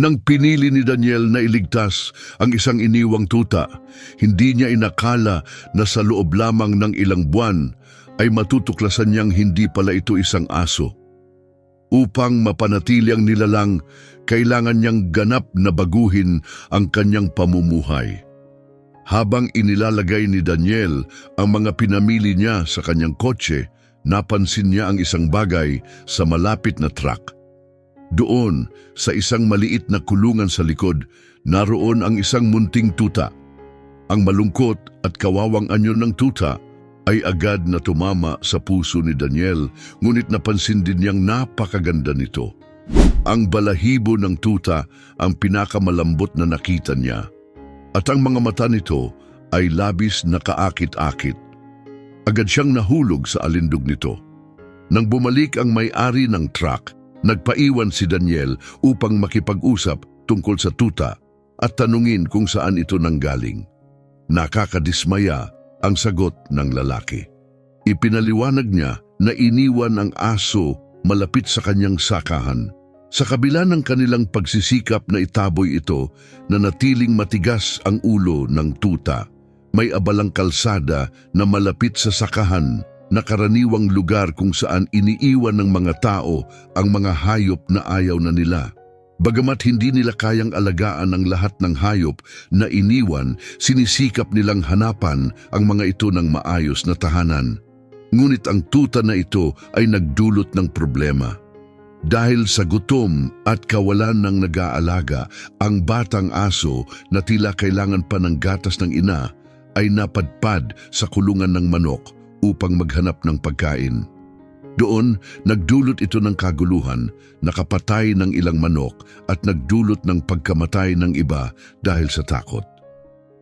Nang pinili ni Daniel na iligtas ang isang iniwang tuta, hindi niya inakala na sa loob lamang ng ilang buwan ay matutuklasan niyang hindi pala ito isang aso. Upang mapanatili ang nilalang, kailangan niyang ganap na baguhin ang kanyang pamumuhay. Habang inilalagay ni Daniel ang mga pinamili niya sa kanyang kotse, napansin niya ang isang bagay sa malapit na truck. Doon, sa isang maliit na kulungan sa likod, naroon ang isang munting tuta. Ang malungkot at kawawang anyo ng tuta ay agad na tumama sa puso ni Daniel, ngunit napansin din niyang napakaganda nito. Ang balahibo ng tuta ang pinakamalambot na nakita niya, at ang mga mata nito ay labis na kaakit-akit. Agad siyang nahulog sa alindog nito. Nang bumalik ang may-ari ng truck, nagpaiwan si Daniel upang makipag-usap tungkol sa tuta at tanungin kung saan ito nanggaling. Nakakadismaya ang sagot ng lalaki. Ipinaliwanag niya na iniwan ang aso malapit sa kanyang sakahan. Sa kabila ng kanilang pagsisikap na itaboy ito na natiling matigas ang ulo ng tuta, may abalang kalsada na malapit sa sakahan na karaniwang lugar kung saan iniiwan ng mga tao ang mga hayop na ayaw na nila. Bagamat hindi nila kayang alagaan ang lahat ng hayop na iniwan, sinisikap nilang hanapan ang mga ito ng maayos na tahanan. Ngunit ang tuta na ito ay nagdulot ng problema. Dahil sa gutom at kawalan ng nag-aalaga, ang batang aso na tila kailangan pa ng gatas ng ina ay napadpad sa kulungan ng manok upang maghanap ng pagkain. Doon, nagdulot ito ng kaguluhan, nakapatay ng ilang manok at nagdulot ng pagkamatay ng iba dahil sa takot.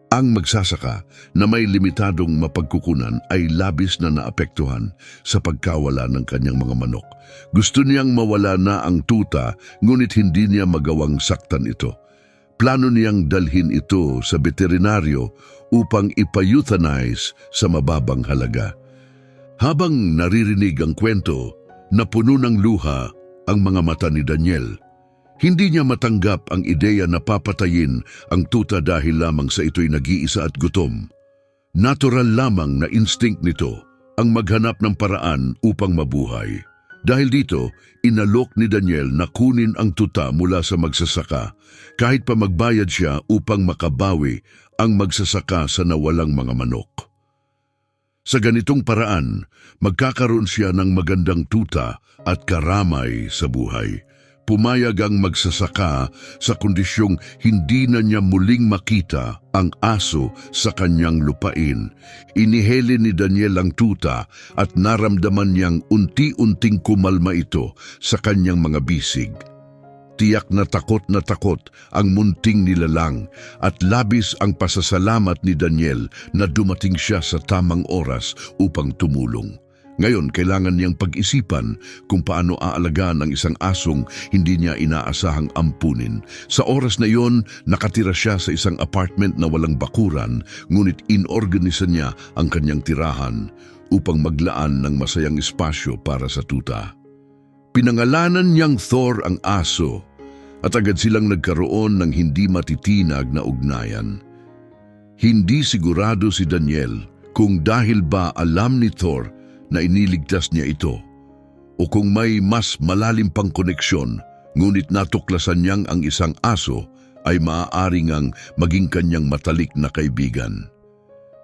Ang magsasaka na may limitadong mapagkukunan ay labis na naapektuhan sa pagkawala ng kanyang mga manok. Gusto niyang mawala na ang tuta ngunit hindi niya magawang saktan ito. Plano niyang dalhin ito sa veterinaryo upang ipa-euthanize sa mababang halaga. Habang naririnig ang kwento, napuno ng luha ang mga mata ni Daniel. Hindi niya matanggap ang ideya na papatayin ang tuta dahil lamang sa ito'y nag-iisa at gutom. Natural lamang na instinct nito ang maghanap ng paraan upang mabuhay. Dahil dito, inalok ni Daniel na kunin ang tuta mula sa magsasaka kahit pa magbayad siya upang makabawi ang magsasaka sa nawalang mga manok. Sa ganitong paraan, magkakaroon siya ng magandang tuta at karamay sa buhay. Pumayag ang magsasaka sa kondisyong hindi na niya muling makita ang aso sa kanyang lupain. Iniheli ni Daniel ang tuta at naramdaman niyang unti-unting kumalma ito sa kanyang mga bisig. Tiyak na takot na takot ang munting nilalang at labis ang pasasalamat ni Daniel na dumating siya sa tamang oras upang tumulong. Ngayon, kailangan niyang pag-isipan kung paano aalagaan ang isang asong hindi niya inaasahang ampunin. Sa oras na iyon, nakatira siya sa isang apartment na walang bakuran, ngunit inorganisa niya ang kanyang tirahan upang maglaan ng masayang espasyo para sa tuta. Pinangalanan niyang Thor ang aso at agad silang nagkaroon ng hindi matitinag na ugnayan. Hindi sigurado si Daniel kung dahil ba alam ni Thor na iniligtas niya ito o kung may mas malalim pang koneksyon ngunit natuklasan niyang ang isang aso ay maaari ngang maging kanyang matalik na kaibigan.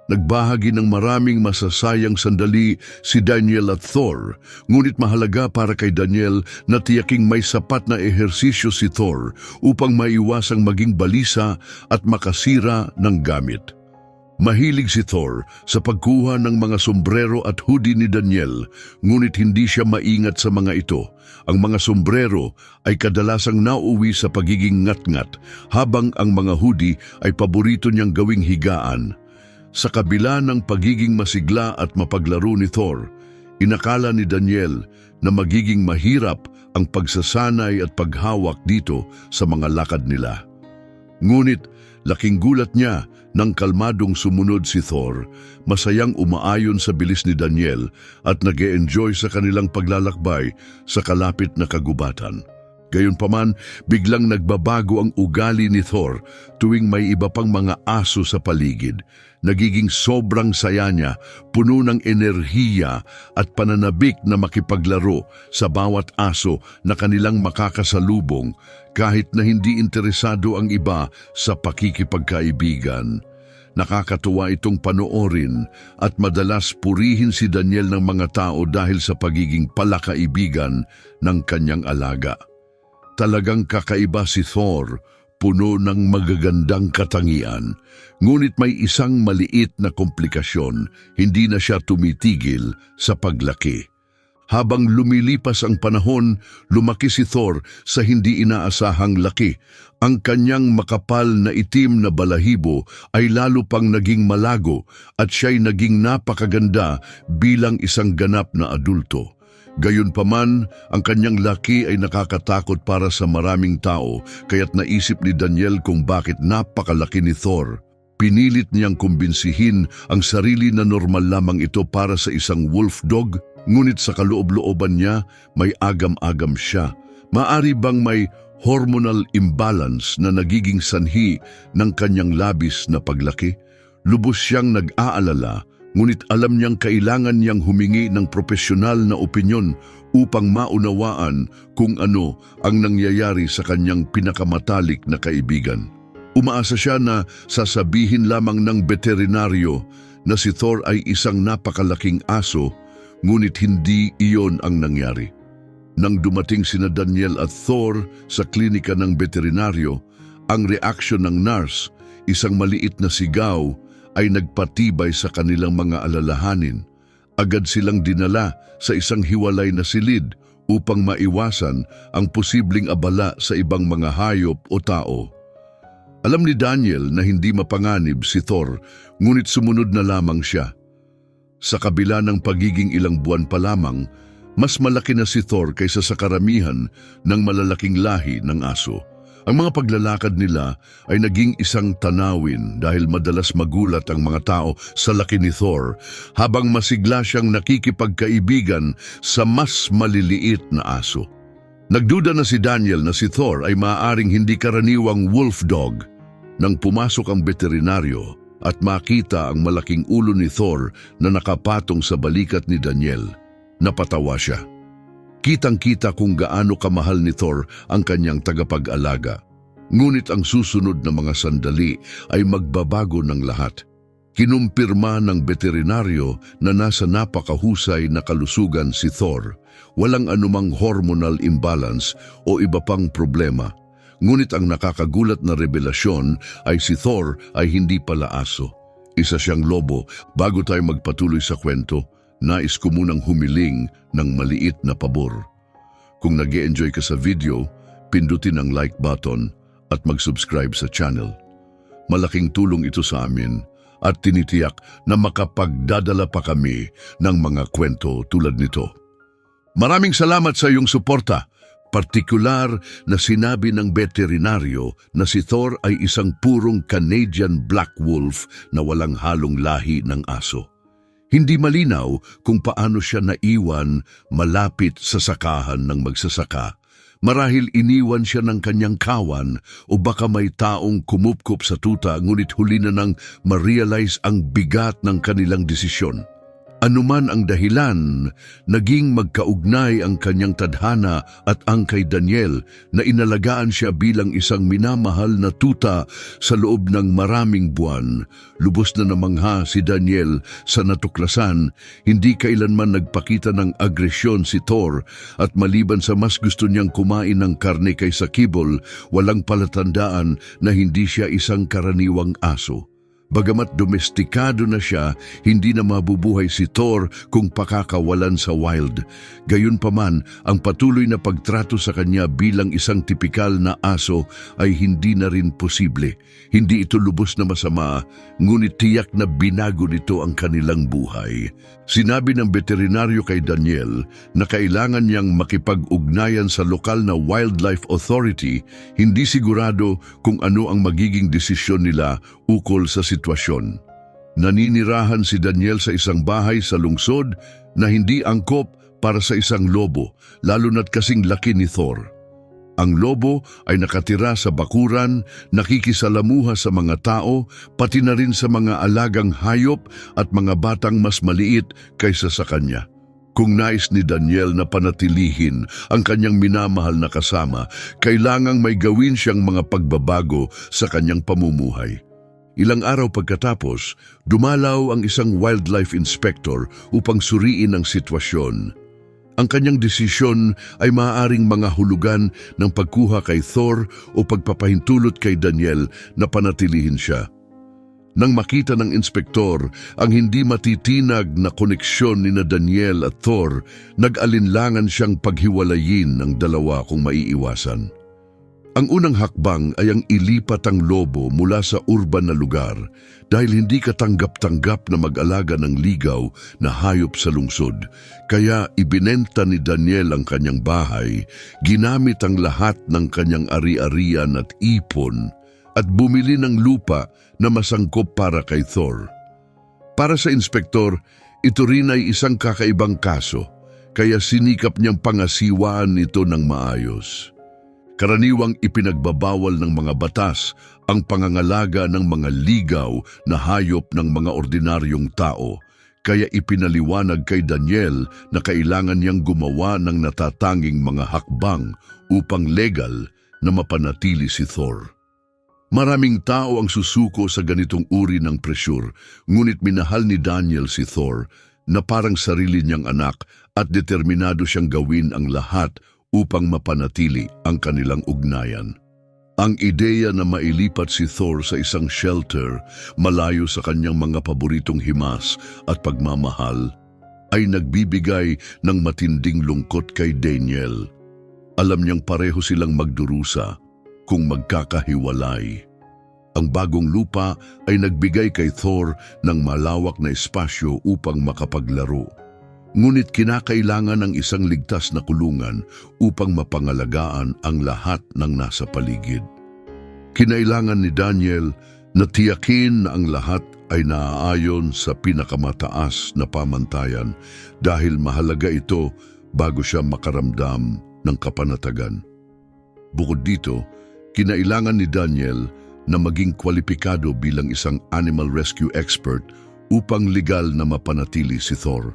Nagbahagi ng maraming masasayang sandali si Daniel at Thor, ngunit mahalaga para kay Daniel na tiyaking may sapat na ehersisyo si Thor upang maiwasang maging balisa at makasira ng gamit. Mahilig si Thor sa pagkuha ng mga sombrero at hoodie ni Daniel, ngunit hindi siya maingat sa mga ito. Ang mga sombrero ay kadalasang nauwi sa pagiging ngat-ngat, habang ang mga hoodie ay paborito niyang gawing higaan. Sa kabila ng pagiging masigla at mapaglaro ni Thor, inakala ni Daniel na magiging mahirap ang pagsasanay at paghawak dito sa mga lakad nila. Ngunit laking gulat niya nang kalmadong sumunod si Thor, masayang umaayon sa bilis ni Daniel at nag enjoy sa kanilang paglalakbay sa kalapit na kagubatan. Gayunpaman, biglang nagbabago ang ugali ni Thor tuwing may iba pang mga aso sa paligid. Nagiging sobrang saya niya, puno ng enerhiya at pananabik na makipaglaro sa bawat aso na kanilang makakasalubong kahit na hindi interesado ang iba sa pakikipagkaibigan. Nakakatuwa itong panoorin at madalas purihin si Daniel ng mga tao dahil sa pagiging palakaibigan ng kanyang alaga. Talagang kakaiba si Thor, puno ng magagandang katangian. Ngunit may isang maliit na komplikasyon, hindi na siya tumitigil sa paglaki. Habang lumilipas ang panahon, lumaki si Thor sa hindi inaasahang laki. Ang kanyang makapal na itim na balahibo ay lalo pang naging malago at siya'y naging napakaganda bilang isang ganap na adulto. Gayunpaman, ang kanyang laki ay nakakatakot para sa maraming tao kaya't naisip ni Daniel kung bakit napakalaki ni Thor. Pinilit niyang kumbinsihin ang sarili na normal lamang ito para sa isang wolf dog, ngunit sa kaloob-looban niya may agam-agam siya. Maari bang may hormonal imbalance na nagiging sanhi ng kanyang labis na paglaki? Lubos siyang nag-aalala, ngunit alam niyang kailangan niyang humingi ng profesional na opinyon upang maunawaan kung ano ang nangyayari sa kanyang pinakamatalik na kaibigan. Umaasa siya na sasabihin lamang ng veterinaryo na si Thor ay isang napakalaking aso, ngunit hindi iyon ang nangyari. Nang dumating sina Daniel at Thor sa klinika ng veterinaryo, ang reaksyon ng nurse, isang maliit na sigaw, ay nagpatibay sa kanilang mga alalahanin. Agad silang dinala sa isang hiwalay na silid upang maiwasan ang posibleng abala sa ibang mga hayop o tao. Alam ni Daniel na hindi mapanganib si Thor, ngunit sumunod na lamang siya. Sa kabila ng pagiging ilang buwan pa lamang, mas malaki na si Thor kaysa sa karamihan ng malalaking lahi ng aso. Ang mga paglalakad nila ay naging isang tanawin dahil madalas magulat ang mga tao sa laki ni Thor habang masigla siyang nakikipagkaibigan sa mas maliliit na aso. Nagduda na si Daniel na si Thor ay maaaring hindi karaniwang wolf dog. Nang pumasok ang veterinaryo at makita ang malaking ulo ni Thor na nakapatong sa balikat ni Daniel, napatawa siya. Kitang-kita kung gaano kamahal ni Thor ang kanyang tagapag-alaga. Ngunit ang susunod na mga sandali ay magbabago ng lahat. Kinumpirma ng veterinaryo na nasa napakahusay na kalusugan si Thor. Walang anumang hormonal imbalance o iba pang problema. Ngunit ang nakakagulat na revelasyon ay si Thor ay hindi pala aso. Isa siyang lobo. Bago tayo magpatuloy sa kwento, nais ko munang humiling ng maliit na pabor. Kung nag enjoy ka sa video, pindutin ang like button at mag-subscribe sa channel. Malaking tulong ito sa amin at tinitiyak na makapagdadala pa kami ng mga kwento tulad nito. Maraming salamat sa iyong suporta. Partikular na sinabi ng veterinaryo na si Thor ay isang purong Canadian Black Wolf na walang halong lahi ng aso. Hindi malinaw kung paano siya naiwan malapit sa sakahan ng magsasaka. Marahil iniwan siya ng kanyang kawan o baka may taong kumupkup sa tuta ngunit huli na nang ma-realize ang bigat ng kanilang desisyon. Anuman ang dahilan, naging magkaugnay ang kanyang tadhana at ang kay Daniel na inalagaan siya bilang isang minamahal na tuta sa loob ng maraming buwan. Lubos na namangha si Daniel sa natuklasan, hindi kailanman nagpakita ng agresyon si Thor at maliban sa mas gusto niyang kumain ng karne kaysa kibol, walang palatandaan na hindi siya isang karaniwang aso. Bagamat domestikado na siya, hindi na mabubuhay si Thor kung pakakawalan sa wild. Gayunpaman, ang patuloy na pagtrato sa kanya bilang isang tipikal na aso ay hindi na rin posible. Hindi ito lubos na masama, ngunit tiyak na binago nito ang kanilang buhay. Sinabi ng veterinaryo kay Daniel na kailangan niyang makipag-ugnayan sa lokal na wildlife authority, hindi sigurado kung ano ang magiging desisyon nila ukol sa sitwasyon. Naninirahan si Daniel sa isang bahay sa lungsod na hindi angkop para sa isang lobo, lalo na't kasing laki ni Thor. Ang lobo ay nakatira sa bakuran, nakikisalamuha sa mga tao, pati na rin sa mga alagang hayop at mga batang mas maliit kaysa sa kanya. Kung nais ni Daniel na panatilihin ang kanyang minamahal na kasama, kailangang may gawin siyang mga pagbabago sa kanyang pamumuhay. Ilang araw pagkatapos, dumalaw ang isang wildlife inspector upang suriin ang sitwasyon. Ang kanyang desisyon ay maaaring mga hulugan ng pagkuha kay Thor o pagpapahintulot kay Daniel na panatilihin siya. Nang makita ng inspektor ang hindi matitinag na koneksyon ni na Daniel at Thor, nag-alinlangan siyang paghiwalayin ng dalawa kung maiiwasan. Ang unang hakbang ay ang ilipat ang lobo mula sa urban na lugar dahil hindi katanggap-tanggap na mag-alaga ng ligaw na hayop sa lungsod. Kaya ibinenta ni Daniel ang kanyang bahay, ginamit ang lahat ng kanyang ari-arian at ipon at bumili ng lupa na masangkop para kay Thor. Para sa inspektor, ito rin ay isang kakaibang kaso, kaya sinikap niyang pangasiwaan ito ng maayos. Karaniwang ipinagbabawal ng mga batas ang pangangalaga ng mga ligaw na hayop ng mga ordinaryong tao, kaya ipinaliwanag kay Daniel na kailangan niyang gumawa ng natatanging mga hakbang upang legal na mapanatili si Thor. Maraming tao ang susuko sa ganitong uri ng presyur, ngunit minahal ni Daniel si Thor na parang sarili niyang anak at determinado siyang gawin ang lahat upang mapanatili ang kanilang ugnayan. Ang ideya na mailipat si Thor sa isang shelter malayo sa kanyang mga paboritong himas at pagmamahal ay nagbibigay ng matinding lungkot kay Daniel. Alam niyang pareho silang magdurusa kung magkakahiwalay. Ang bagong lupa ay nagbigay kay Thor ng malawak na espasyo upang makapaglaro. Ngunit kinakailangan ng isang ligtas na kulungan upang mapangalagaan ang lahat ng nasa paligid. Kinailangan ni Daniel na tiyakin na ang lahat ay naaayon sa pinakamataas na pamantayan dahil mahalaga ito bago siya makaramdam ng kapanatagan. Bukod dito, kinailangan ni Daniel na maging kwalipikado bilang isang animal rescue expert upang legal na mapanatili si Thor.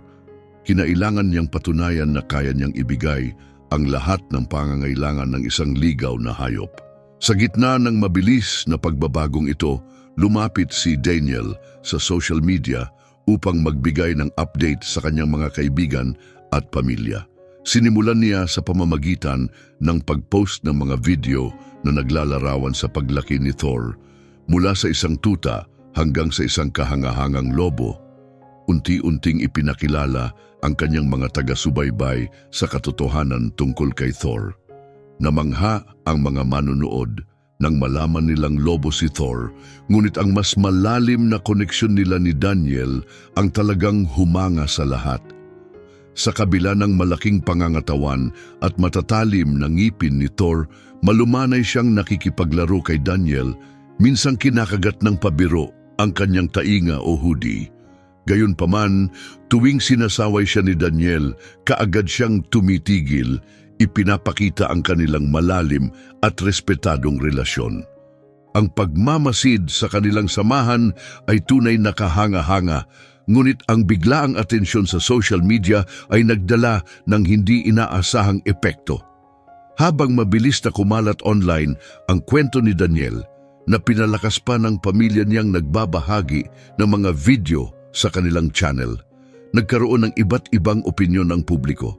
Kinailangan niyang patunayan na kaya niyang ibigay ang lahat ng pangangailangan ng isang ligaw na hayop. Sa gitna ng mabilis na pagbabagong ito, lumapit si Daniel sa social media upang magbigay ng update sa kanyang mga kaibigan at pamilya. Sinimulan niya sa pamamagitan ng pag-post ng mga video na naglalarawan sa paglaki ni Thor mula sa isang tuta hanggang sa isang kahangahangang lobo. Unti-unting ipinakilala ang kanyang mga taga-subaybay sa katotohanan tungkol kay Thor. Namangha ang mga manunood nang malaman nilang lobo si Thor, ngunit ang mas malalim na koneksyon nila ni Daniel ang talagang humanga sa lahat. Sa kabila ng malaking pangangatawan at matatalim na ngipin ni Thor, malumanay siyang nakikipaglaro kay Daniel, minsang kinakagat ng pabiro ang kanyang tainga o hoodie. Gayunpaman, tuwing sinasaway siya ni Daniel, kaagad siyang tumitigil, ipinapakita ang kanilang malalim at respetadong relasyon. Ang pagmamasid sa kanilang samahan ay tunay na kahanga-hanga, ngunit ang biglaang atensyon sa social media ay nagdala ng hindi inaasahang epekto. Habang mabilis na kumalat online ang kwento ni Daniel, na pinalakas pa ng pamilya niyang nagbabahagi ng mga video sa kanilang channel, nagkaroon ng iba't ibang opinyon ng publiko.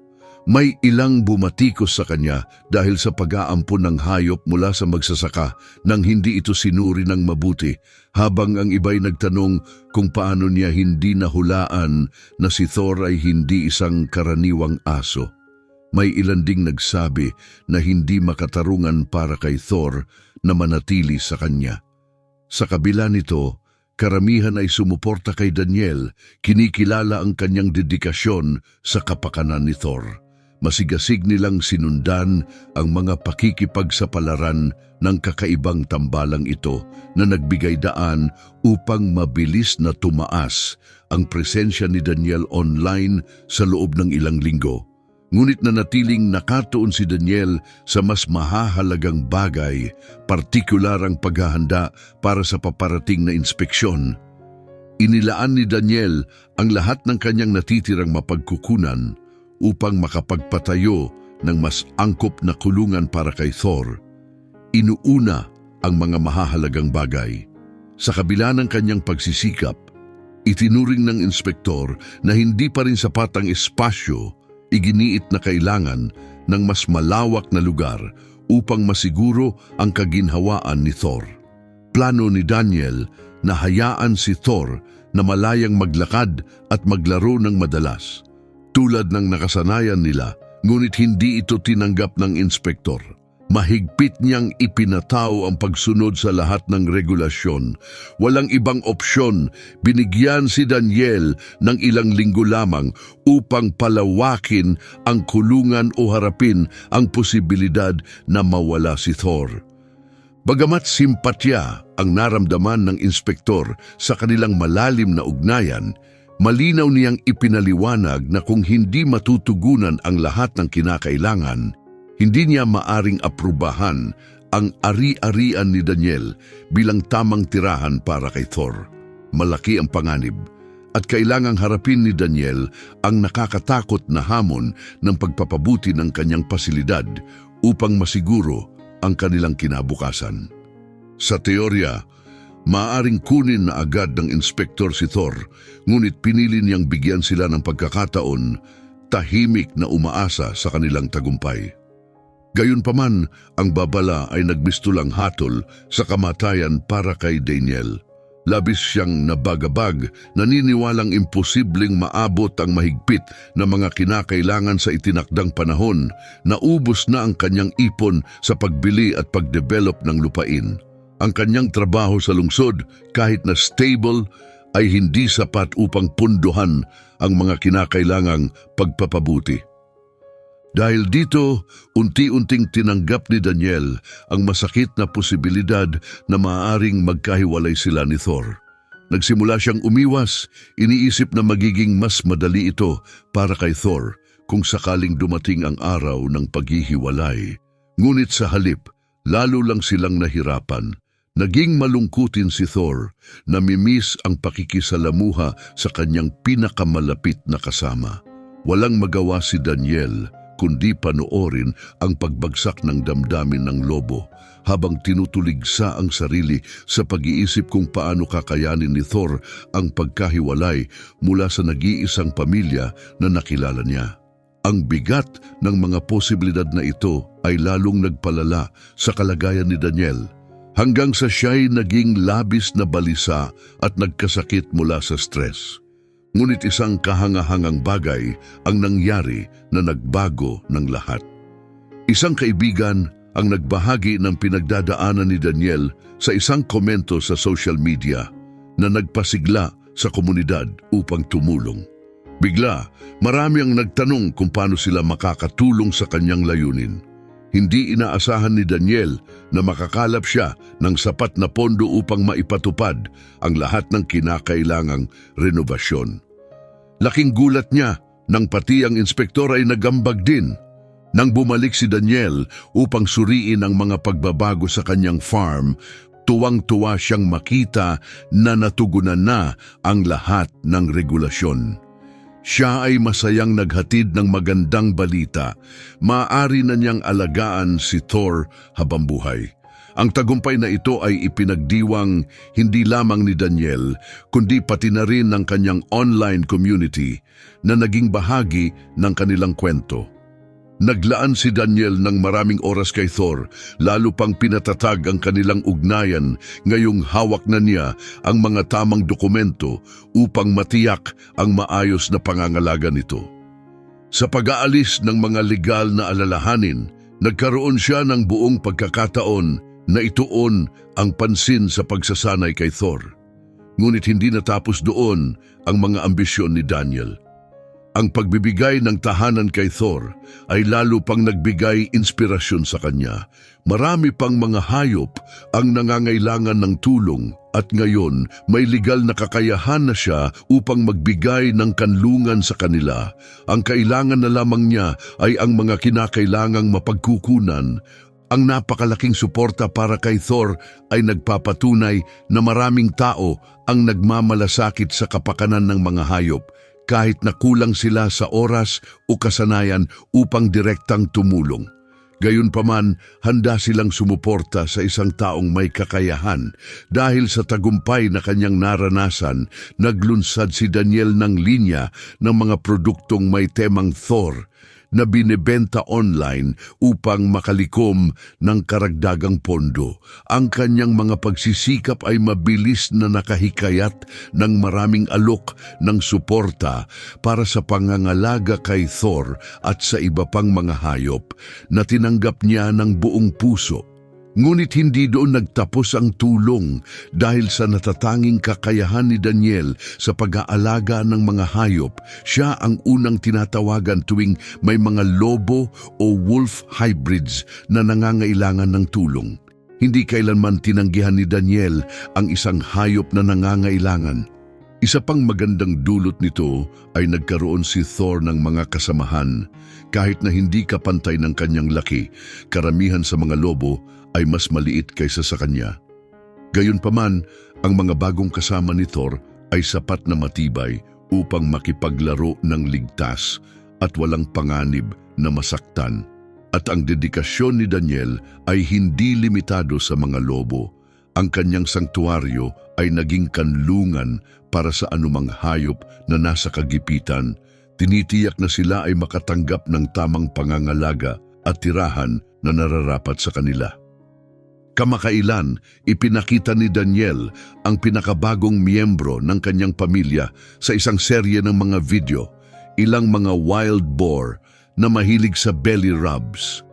May ilang bumatikos sa kanya dahil sa pag-aampon ng hayop mula sa magsasaka nang hindi ito sinuri ng mabuti, habang ang iba'y nagtanong kung paano niya hindi nahulaan na si Thor ay hindi isang karaniwang aso. May ilan ding nagsabi na hindi makatarungan para kay Thor na manatili sa kanya. Sa kabila nito, karamihan ay sumuporta kay Daniel, kinikilala ang kanyang dedikasyon sa kapakanan ni Thor. Masigasig nilang sinundan ang mga pakikipagsapalaran ng kakaibang tambalang ito na nagbigay daan upang mabilis na tumaas ang presensya ni Daniel online sa loob ng ilang linggo. Ngunit nanatiling nakatuon si Daniel sa mas mahahalagang bagay, partikular ang paghahanda para sa paparating na inspeksyon. Inilaan ni Daniel ang lahat ng kanyang natitirang mapagkukunan upang makapagpatayo ng mas angkop na kulungan para kay Thor. Inuuna ang mga mahahalagang bagay. Sa kabila ng kanyang pagsisikap, itinuring ng inspektor na hindi pa rin sapat ang espasyo, iginiit na kailangan ng mas malawak na lugar upang masiguro ang kaginhawaan ni Thor. Plano ni Daniel na hayaan si Thor na malayang maglakad at maglaro ng madalas. Tulad ng nakasanayan nila, ngunit hindi ito tinanggap ng inspektor. Mahigpit niyang ipinataw ang pagsunod sa lahat ng regulasyon. Walang ibang opsyon, binigyan si Daniel ng ilang linggo lamang upang palawakin ang kulungan o harapin ang posibilidad na mawala si Thor. Bagamat simpatya ang naramdaman ng inspektor sa kanilang malalim na ugnayan, malinaw niyang ipinaliwanag na kung hindi matutugunan ang lahat ng kinakailangan, hindi niya maaring aprubahan ang ari-arian ni Daniel bilang tamang tirahan para kay Thor. Malaki ang panganib at kailangang harapin ni Daniel ang nakakatakot na hamon ng pagpapabuti ng kanyang pasilidad upang masiguro ang kanilang kinabukasan. Sa teorya, maaring kunin na agad ng inspektor si Thor, ngunit pinili niyang bigyan sila ng pagkakataon tahimik na umaasa sa kanilang tagumpay. Gayunpaman, ang babala ay nagbistulang hatol sa kamatayan para kay Daniel. Labis siyang nabagabag, naniniwalang imposibleng maabot ang mahigpit na mga kinakailangan sa itinakdang panahon, naubos na ang kanyang ipon sa pagbili at pagdevelop ng lupain. Ang kanyang trabaho sa lungsod, kahit na stable, ay hindi sapat upang punduhan ang mga kinakailangang pagpapabuti. Dahil dito, unti-unting tinanggap ni Daniel ang masakit na posibilidad na maaaring magkahiwalay sila ni Thor. Nagsimula siyang umiwas, iniisip na magiging mas madali ito para kay Thor kung sakaling dumating ang araw ng paghihiwalay. Ngunit sa halip, lalo lang silang nahirapan. Naging malungkutin si Thor na mimiss ang pakikisalamuha sa kanyang pinakamalapit na kasama. Walang magawa si Daniel kundi panoorin ang pagbagsak ng damdamin ng lobo habang tinutuligsa ang sarili sa pag-iisip kung paano kakayanin ni Thor ang pagkahiwalay mula sa nag-iisang pamilya na nakilala niya. Ang bigat ng mga posibilidad na ito ay lalong nagpalala sa kalagayan ni Daniel hanggang sa siya'y naging labis na balisa at nagkasakit mula sa stress. Ngunit isang kahangahangang bagay ang nangyari na nagbago ng lahat. Isang kaibigan ang nagbahagi ng pinagdadaanan ni Daniel sa isang komento sa social media na nagpasigla sa komunidad upang tumulong. Bigla, marami ang nagtanong kung paano sila makakatulong sa kanyang layunin. Hindi inaasahan ni Daniel na makakalap siya ng sapat na pondo upang maipatupad ang lahat ng kinakailangang renovasyon. Laking gulat niya nang pati ang inspektor ay nagambag din. Nang bumalik si Daniel upang suriin ang mga pagbabago sa kanyang farm, tuwang-tuwa siyang makita na natugunan na ang lahat ng regulasyon. Siya ay masayang naghatid ng magandang balita. Maaari na niyang alagaan si Thor habang buhay. Ang tagumpay na ito ay ipinagdiwang hindi lamang ni Daniel, kundi pati na rin ng kanyang online community na naging bahagi ng kanilang kwento. Naglaan si Daniel ng maraming oras kay Thor, lalo pang pinatatag ang kanilang ugnayan ngayong hawak na niya ang mga tamang dokumento upang matiyak ang maayos na pangangalaga nito. Sa pag-aalis ng mga legal na alalahanin, nagkaroon siya ng buong pagkakataon na ituon ang pansin sa pagsasanay kay Thor. Ngunit hindi natapos doon ang mga ambisyon ni Daniel. Ang pagbibigay ng tahanan kay Thor ay lalo pang nagbigay inspirasyon sa kanya. Marami pang mga hayop ang nangangailangan ng tulong At ngayon, may legal na kakayahan na siya upang magbigay ng kanlungan sa kanila. Ang kailangan na lamang niya ay ang mga kinakailangang mapagkukunan. Ang napakalaking suporta para kay Thor ay nagpapatunay na maraming tao ang nagmamalasakit sa kapakanan ng mga hayop kahit na kulang sila sa oras o kasanayan upang direktang tumulong. Gayunpaman, handa silang sumuporta sa isang taong may kakayahan dahil sa tagumpay na kanyang naranasan, naglunsad si Daniel ng linya ng mga produktong may temang Thor na binebenta online upang makalikom ng karagdagang pondo. Ang kanyang mga pagsisikap ay mabilis na nakahikayat ng maraming alok ng suporta para sa pangangalaga kay Thor at sa iba pang mga hayop na tinanggap niya ng buong puso. Ngunit hindi doon nagtapos ang tulong dahil sa natatanging kakayahan ni Daniel sa pag-aalaga ng mga hayop, siya ang unang tinatawagan tuwing may mga lobo o wolf hybrids na nangangailangan ng tulong. Hindi kailanman tinanggihan ni Daniel ang isang hayop na nangangailangan. Isa pang magandang dulot nito ay nagkaroon si Thor ng mga kasamahan. Kahit na hindi kapantay ng kanyang laki, karamihan sa mga lobo ay mas maliit kaysa sa kanya. Gayunpaman, ang mga bagong kasama ni Thor ay sapat na matibay upang makipaglaro ng ligtas at walang panganib na masaktan. At ang dedikasyon ni Daniel ay hindi limitado sa mga lobo. Ang kanyang sangtuaryo ay naging kanlungan para sa anumang hayop na nasa kagipitan. Tinitiyak na sila ay makatanggap ng tamang pangangalaga at tirahan na nararapat sa kanila. Kamakailan, ipinakita ni Daniel ang pinakabagong miyembro ng kanyang pamilya sa isang serye ng mga video, ilang mga wild boar na mahilig sa belly rubs.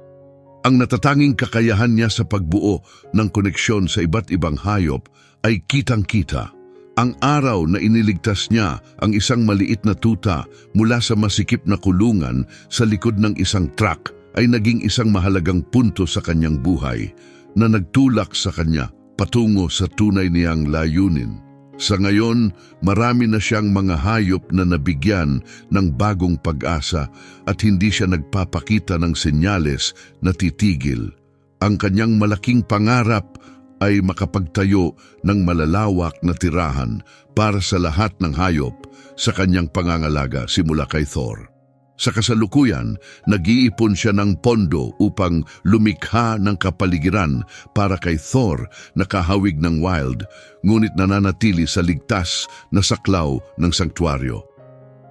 Ang natatanging kakayahan niya sa pagbuo ng koneksyon sa iba't ibang hayop ay kitang-kita. Ang araw na iniligtas niya ang isang maliit na tuta mula sa masikip na kulungan sa likod ng isang truck ay naging isang mahalagang punto sa kanyang buhay na nagtulak sa kanya patungo sa tunay niyang layunin. Sa ngayon, marami na siyang mga hayop na nabigyan ng bagong pag-asa at hindi siya nagpapakita ng senyales na titigil. Ang kanyang malaking pangarap ay makapagtayo ng malalawak na tirahan para sa lahat ng hayop sa kanyang pangangalaga simula kay Thor. Sa kasalukuyan, nag-iipon siya ng pondo upang lumikha ng kapaligiran para kay Thor na kahawig ng wild, ngunit nananatili sa ligtas na saklaw ng sanktuaryo.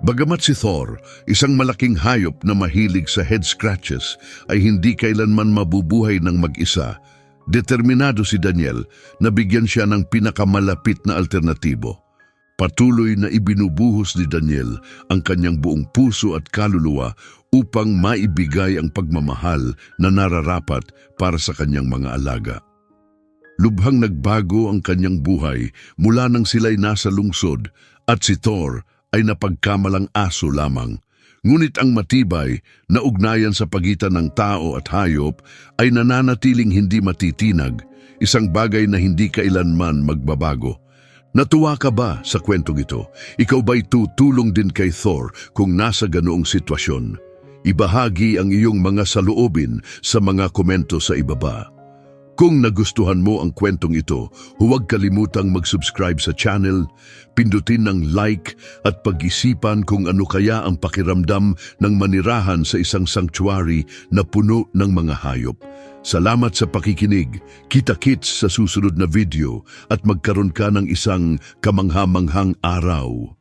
Bagamat si Thor, isang malaking hayop na mahilig sa head scratches, ay hindi kailanman mabubuhay ng mag-isa, determinado si Daniel na bigyan siya ng pinakamalapit na alternatibo. Patuloy na ibinubuhos ni Daniel ang kanyang buong puso at kaluluwa upang maibigay ang pagmamahal na nararapat para sa kanyang mga alaga. Lubhang nagbago ang kanyang buhay mula nang sila'y nasa lungsod at si Thor ay napagkamalang aso lamang. Ngunit ang matibay na ugnayan sa pagitan ng tao at hayop ay nananatiling hindi matitinag, isang bagay na hindi kailanman magbabago. Natuwa ka ba sa kwentong ito? Ikaw ba'y tutulong din kay Thor kung nasa ganoong sitwasyon? Ibahagi ang iyong mga saloobin sa mga komento sa ibaba. Kung nagustuhan mo ang kwentong ito, huwag kalimutang mag-subscribe sa channel, pindutin ng like at pag-isipan kung ano kaya ang pakiramdam ng manirahan sa isang sanctuary na puno ng mga hayop. Salamat sa pakikinig, kita-kits sa susunod na video at magkaroon ka ng isang kamanghamanghang araw.